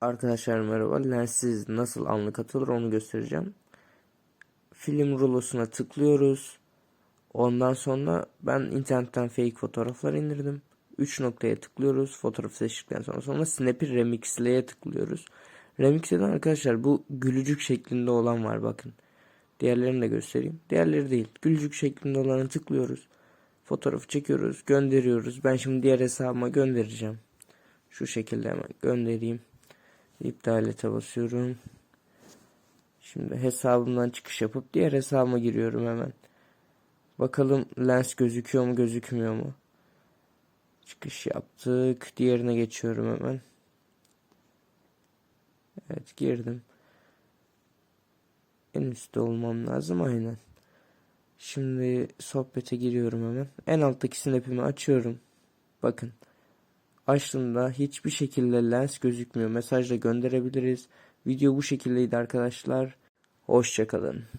Arkadaşlar merhaba. Lenssiz nasıl anlık atılır onu göstereceğim. Film rulosuna tıklıyoruz. Ondan sonra ben internetten fake fotoğraflar indirdim. 3 noktaya tıklıyoruz. Fotoğraf seçtikten sonra sonra Snap'i remixleye tıklıyoruz. Remixle'den arkadaşlar bu gülücük şeklinde olan var bakın. Diğerlerini de göstereyim. Diğerleri değil. Gülücük şeklinde olanı tıklıyoruz. Fotoğrafı çekiyoruz, gönderiyoruz. Ben şimdi diğer hesabıma göndereceğim. Şu şekilde hemen göndereyim. İptal ete basıyorum. Şimdi hesabımdan çıkış yapıp diğer hesabıma giriyorum hemen. Bakalım lens gözüküyor mu gözükmüyor mu? Çıkış yaptık. Diğerine geçiyorum hemen. Evet girdim. En üstte olmam lazım aynen. Şimdi sohbete giriyorum hemen. En alttaki snap'imi açıyorum. Bakın. Açtığımda hiçbir şekilde lens gözükmüyor. Mesajla gönderebiliriz. Video bu şekildeydi arkadaşlar. Hoşçakalın.